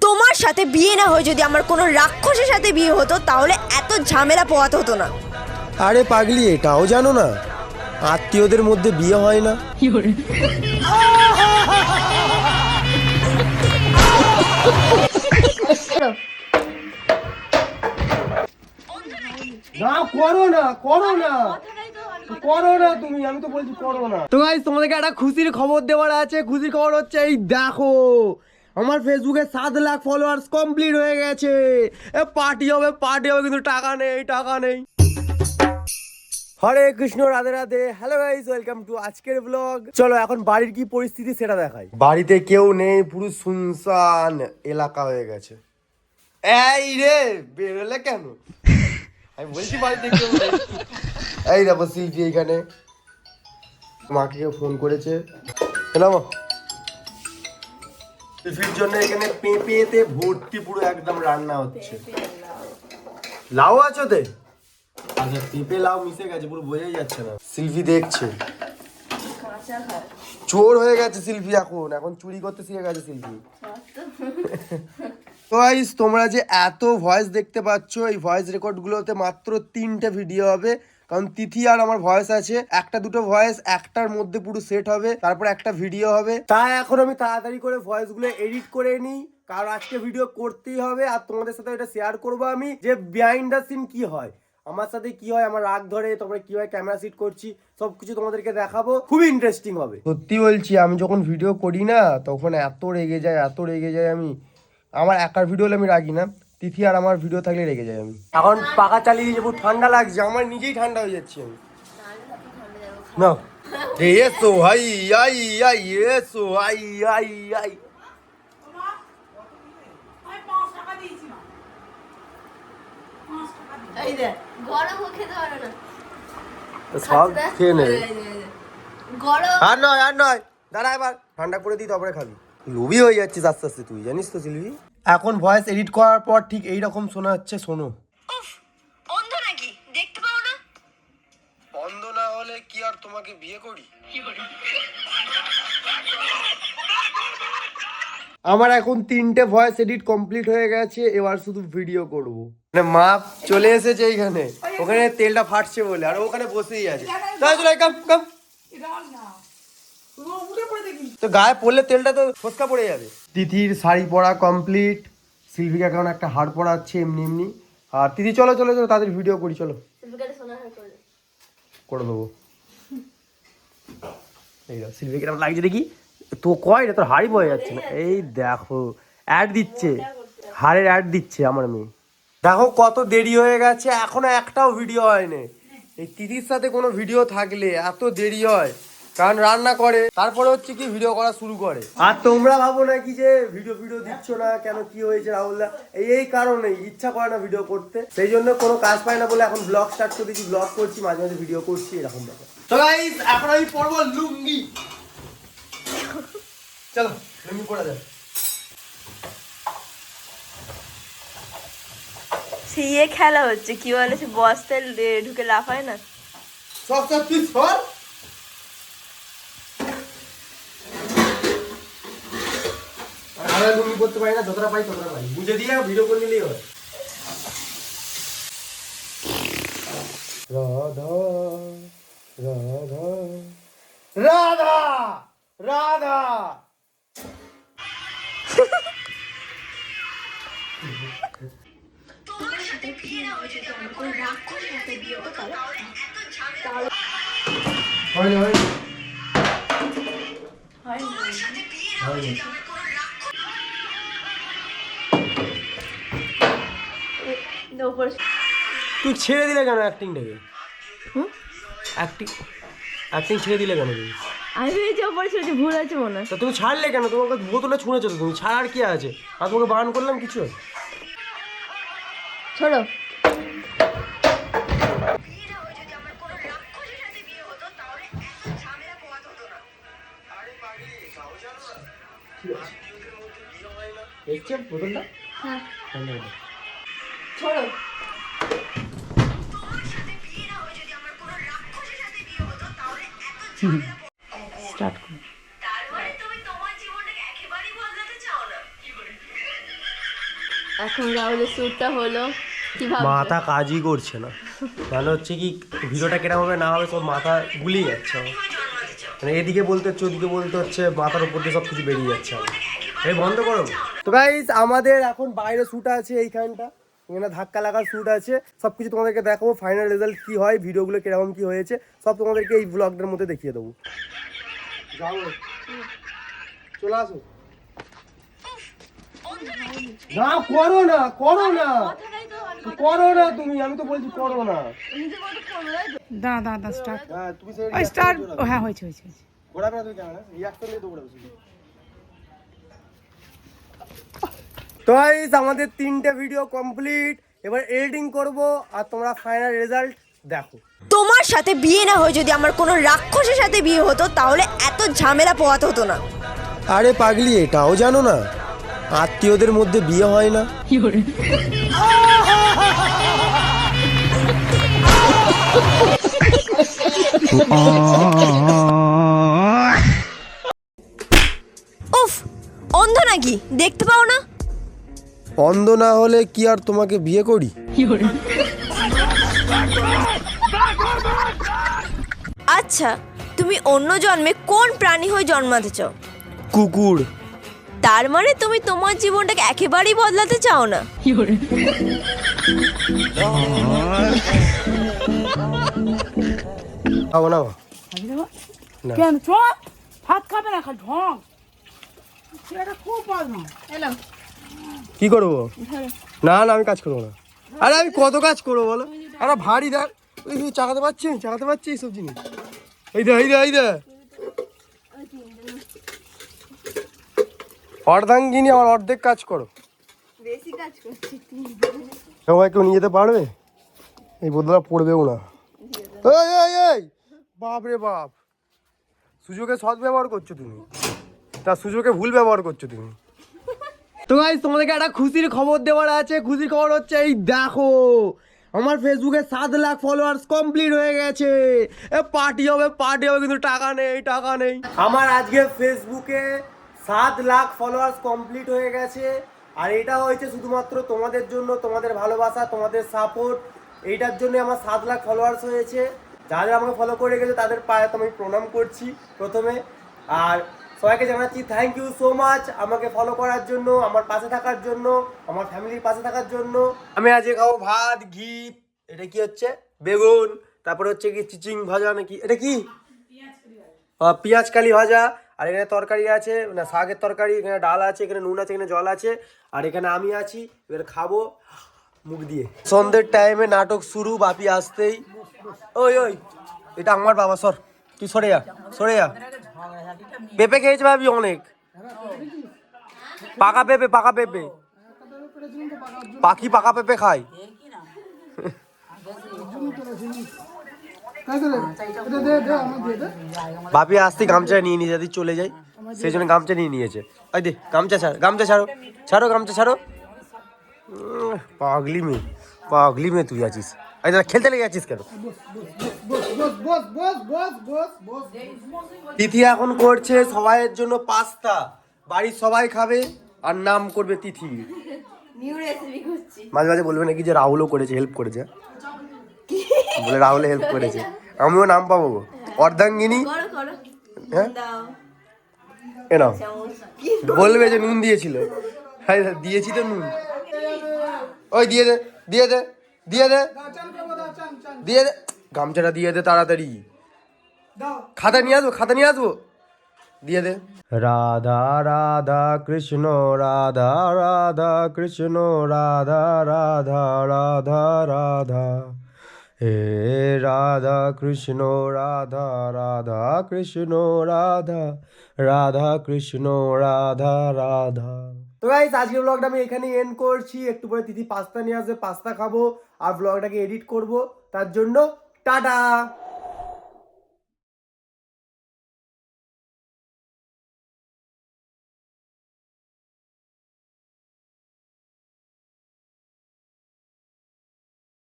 তোমার সাথে বিয়ে না হয়ে যদি আমার কোনো রাক্ষসের সাথে বিয়ে হতো তাহলে এত ঝামেলা পোয়াতে হতো না। আরে পাগলি এটাও জানো না। আত্মীয়দের মধ্যে বিয়ে হয় না। না করো না করো না। করো না তুমি? আমি তো বলছি করো না। তো গাইস তোমাদেরকে একটা খুশির খবর দেওয়ার আছে। খুশির খবর হচ্ছে এই দেখো আমার ফেসবুকে সাত লাখ ফলোয়ার্স কমপ্লিট হয়ে গেছে। এ পার্টি হবে পার্টি হবে কিন্তু টাকা নেই টাকা নেই। হরে Krishna Radhe Radhe. Hello guys welcome to আজকের ব্লগ চলো এখন বাড়ির কি পরিস্থিতি সেটা দেখাই। বাড়িতে কেউ নেই পুরো শুনশান এলাকা হয়ে গেছে। এই রে বেরোলে কেন? আমি বলছি বাড়িতে কেউ নেই। এই দেখো শিল্পী এইখানে মাকে ফোন করেছে। শোনাম শিল্পীর জন্য এখানে পেঁপেতে ভর্তি পুরো একদম রান্না হচ্ছে। লাউ। আছো তে? আচ্ছা পেঁপে লাউ মিশে গেছে পুরো বোঝাই যাচ্ছে না। শিল্পী দেখছে। চোর হয়ে গেছে শিল্পী এখন। এখন চুরি করতে শিখে গেছে শিল্পী তো গাইস তোমরা যে এত ভয়েস দেখতে পাচ্ছ এই ভয়েস রেকর্ডগুলোতে মাত্র তিনটে ভিডিও হবে। কারণ তিথি আর আমার ভয়েস আছে। একটা দুটো ভয়েস একটার মধ্যে পুরো সেট হবে, তারপর একটা ভিডিও হবে। তাই এখন আমি তাড়াতাড়ি করে ভয়েসগুলো এডিট করে নিই। কারণ আজকে ভিডিও করতেই হবে, আর তোমাদের সাথে এটা শেয়ার করব আমি যে বিহাইন্ড দ্য সিন কি হয়। আমার সাথে কি হয়, আমার রাগ ধরে, তারপরে কি হয় ক্যামেরা সিট করছি, সবকিছু তোমাদেরকে দেখাবো। খুবই ইন্টারেস্টিং হবে। সত্যি বলছি, আমি যখন ভিডিও করি না, তখন এত রেগে যায় এত রেগে যায় আমি। আমার একার ভিডিও হলে আমি রাগি না। তিথি আর আমার ভিডিও থাকলে রেগে যাই আমি। এখন পাকা চালিয়ে যাব ঠান্ডা লাগছে আমার নিজেই ঠান্ডা হয়ে যাচ্ছে। আমি না এসো হাই আই আই এসো আই আই আই। সব খেয়ে নেবে আর নয় আর নয়। দাঁড়া এবার ঠান্ডা করে দিই তারপরে খাবি। লোভি হয়ে যাচ্ছিস আস্তে আস্তে তুই জানিস তো সিলভি এখন ভয়েস এডিট করার পর ঠিক এই রকম শোনা যাচ্ছে শোনো। অন্ধ নাকি? দেখতে পাও না? বন্ধ না হলে কি আর তোমাকে বিয়ে করি? আমার এখন তিনটে ভয়েস এডিট কমপ্লিট হয়ে গেছে এবার শুধু ভিডিও করব। মানে মা চলে এসেছে এইখানে। ওখানে তেলটা ফাটছে বলে আর ওখানে বসেই আছে। কাম কাম তো গায়ে পড়লে তেলটা তো ফসকা পড়ে যাবে। তিথির শাড়ি পরা কমপ্লিট সিলভিকা কেমন একটা হাড় পড়াচ্ছে এমনি এমনি। আর তিথি চলো চলো চলো তাদের ভিডিও করি চলো। হয়ে করে দেবো। এই দেখো সিলভি কিরম লাগছে দেখি। তো কয় রে তোর হাড়ি বয়ে যাচ্ছে না? এই দেখো অ্যাড দিচ্ছে। হাড়ের অ্যাড দিচ্ছে আমার মেয়ে। দেখো কত দেরি হয়ে গেছে এখনও একটাও ভিডিও হয়নি। এই তিথির সাথে কোনো ভিডিও থাকলে এত দেরি হয়। কারণ রান্না করে তারপরে হচ্ছে কি ভিডিও করা শুরু করে। আর তোমরা ভাবো নাকি যে ভিডিও ভিডিও দিচ্ছ না কেন কি হয়েছে রাহুলদা? এই এই কারণে ইচ্ছা করে না ভিডিও করতে। সেই জন্য কোনো কাজ পাই না বলে এখন ব্লগ স্টার্ট করে দিচ্ছি ব্লগ করছি মাঝে মাঝে ভিডিও করছি এরকম ব্যাপার। তো গাইস এখন আমি পরবো লুঙ্গি। চলো লুঙ্গি পরা যায় সে ইয়ে খেলা হচ্ছে কি বলে সে বস্তায় ঢুকে লাফায় না। সব সব তুই সর। আমি লুঙ্গি পরতে পারি না যতটা পাই ততটা পাই বুঝে দিয়ে ভিডিও করে নিলেই হয় রাধা রাধা রাধা রাধা। হয়নি হয়নি। ওপরে তুই ছেড়ে দিলে কেন অ্যাক্টিংটাকে অ্যাক্টিং অ্যাক্টিং ছেড়ে দিলে কেন তুমি আমি ভেবেছি ওপরে ছিল ভুল আছে মনে হয়। তা তুমি ছাড়লে কেন? তোমাকে বোতলে ছুঁড়েছো তো তুমি। ছাড়ার কি আছে? আর তোমাকে বারণ করলাম কিছু? ছোড়ো। দেখছে বোতলটা হ্যাঁ। ঠান্ডা করে। ছড়ো স্টার্ট করুন এখন রাহুলের সুরটা হলো মাথা কাজই করছে না। তাহলে হচ্ছে কি ভিডিওটা কেটা হবে না হবে সব মাথা গুলিয়ে যাচ্ছে মানে এদিকে বলতে হচ্ছে ওদিকে বলতে হচ্ছে মাথার উপর দিয়ে সব কিছু বেরিয়ে যাচ্ছে আমার। এই বন্ধ করো। তো গাইজ আমাদের এখন বাইরে শুট আছে এইখানটা। এখানে ধাক্কা লাগার শ্যুট আছে। সব কিছু তোমাদেরকে দেখাবো ফাইনাল রেজাল্ট কি হয় ভিডিওগুলো কীরকম কি হয়েছে সব তোমাদেরকে এই ব্লগটার মধ্যে দেখিয়ে দেবো। যাও। চলে আসো। না করো না করো না। করো না তুমি আমি তো বলছি করো না। স্টার্ট হ্যাঁ তুমি স্টার্ট হ্যাঁ হয়েছে হয়েছে ঘোরাবে না তুমি রিয়াকশন দিয়ে তো তো আমাদের তিনটে ভিডিও কমপ্লিট এবার এডিটিং করব আর তোমরা ফাইনাল রেজাল্ট দেখো। তোমার সাথে বিয়ে না হয়ে যদি আমার কোনো রাক্ষসের সাথে বিয়ে হতো তাহলে এত ঝামেলা পোয়াতে হতো না। আরে পাগলি এটাও জানো না? আত্মীয়দের মধ্যে বিয়ে হয় না। উফ অন্ধ নাকি? দেখতে পাও অন্ধ না হলে কি আর তোমাকে বিয়ে করি? আচ্ছা তুমি অন্য জন্মে কোন প্রাণী হয়ে জন্মাতে চাও? কুকুর। তার মানে তুমি তোমার জীবনটাকে একেবারেই বদলাতে চাও না? খাব না না। কেন? চ ভাত খাবে না খালি ঢং। ছেলেটা খুব বদমাস কি করব? না না আমি কাজ করব না। আরে আমি কত কাজ করব বলো? আরে ভারী দেখ। ওই যে চাকাতে পারছি চাকাতে পারছি এইসব জিনিস। এই দে এই দে এই দে। অর্ধাঙ্গিনী আমার অর্ধেক কাজ করো। বেশি কাজ করছি সবাই কেউ নিয়ে যেতে পারবে? এই বদলা পড়বেও না। এই এই এই! বাপ রে বাপ! সুযোগে সৎ ব্যবহার করছ তুমি। তার সুযোগে ভুল ব্যবহার করছ তুমি। তো গাইস তোমাদেরকে একটা খুশির খবর দেওয়ার আছে। খুশির খবর হচ্ছে এই দেখো, আমার ফেসবুকে সাত লাখ ফলোয়ার্স কমপ্লিট হয়ে গেছে। এ পার্টি হবে পার্টি হবে, কিন্তু টাকা নেই টাকা নেই। আমার আজকে ফেসবুকে সাত লাখ ফলোয়ার্স কমপ্লিট হয়ে গেছে। আর এটা হয়েছে শুধুমাত্র তোমাদের জন্য, তোমাদের ভালোবাসা, তোমাদের সাপোর্ট এইটার জন্য আমার সাত লাখ ফলোয়ার্স হয়েছে। যারা আমাকে ফলো করে গেছে, তাদের পায়ে তো আমি প্রণাম করছি প্রথমে। আর সবাইকে জানাচ্ছি থ্যাংক ইউ সো মাচ আমাকে ফলো করার জন্য, আমার পাশে থাকার জন্য, আমার ফ্যামিলির পাশে থাকার জন্য। আমি আজকে খাব ভাত, ঘি, এটা কি হচ্ছে? বেগুন, তারপরে হচ্ছে কি চিচিং ভাজা নাকি, এটা কি? পেঁয়াজ কালি ভাজা, আর এখানে তরকারি আছে, না, শাকের তরকারি, এখানে ডাল আছে, এখানে নুন আছে, এখানে জল আছে, আর এখানে আমি আছি, এবার খাব মুখ দিয়ে। সন্ধ্যের টাইমে নাটক শুরু, বাপি আসতেই। ওই ওই, এটা আমার বাবা, সর, তুই সরে যা সরে যা। পেঁপে খেয়েছে ভাবি অনেক। পাকা পেঁপে পাকা পেঁপে। পাখি পাকা পেঁপে খায়। বাপি আসতে গামছা নিয়ে নিয়ে যদি চলে যাই। সেই জন্য গামছা নিয়ে নিয়েছে। ওই দে, গামছা ছাড়, গামছা ছাড়ো ছাড়ো, গামছা ছাড়ো। পাগলি মেয়ে পাগলি মেয়ে তুই আছিস। এই দাদা খেলতে লেগে আছিস কেন? তিথি এখন করছে সবাইয়ের জন্য পাস্তা। বাড়ির সবাই খাবে আর নাম করবে তিথি। নিউ রেসিপি করছি মাঝে মাঝে বলবে নাকি যে রাহুলও করেছে হেল্প করেছে। বলে রাহুল হেল্প করেছে। আমিও নাম পাবো। অর্ধাঙ্গিনী। হ্যাঁ? এ নাও। বলবে যে নুন দিয়েছিল। হ্যাঁ দিয়েছি তো নুন। ওই দিয়ে দে দিয়ে দে। দিয়ে দে। দিয়ে দে। গামছাটা দিয়ে দে তাড়াতাড়ি। খাতা নিয়ে আসব খাতা নিয়ে আসব। দিয়ে দে। রাধা রাধা কৃষ্ণ রাধা রাধা কৃষ্ণ রাধা রাধা রাধা রাধা। হে রাধা কৃষ্ণ, রাধা রাধা কৃষ্ণ, রাধা রাধা কৃষ্ণ, রাধা রাধা। তো গাইস আজকের ব্লগটা আমি এখানে এন্ড করছি। একটু পরে তিথি পাস্তা নিয়ে আসবে পাস্তা খাব, আর ব্লগটাকে এডিট করব। তার জন্য টাটা!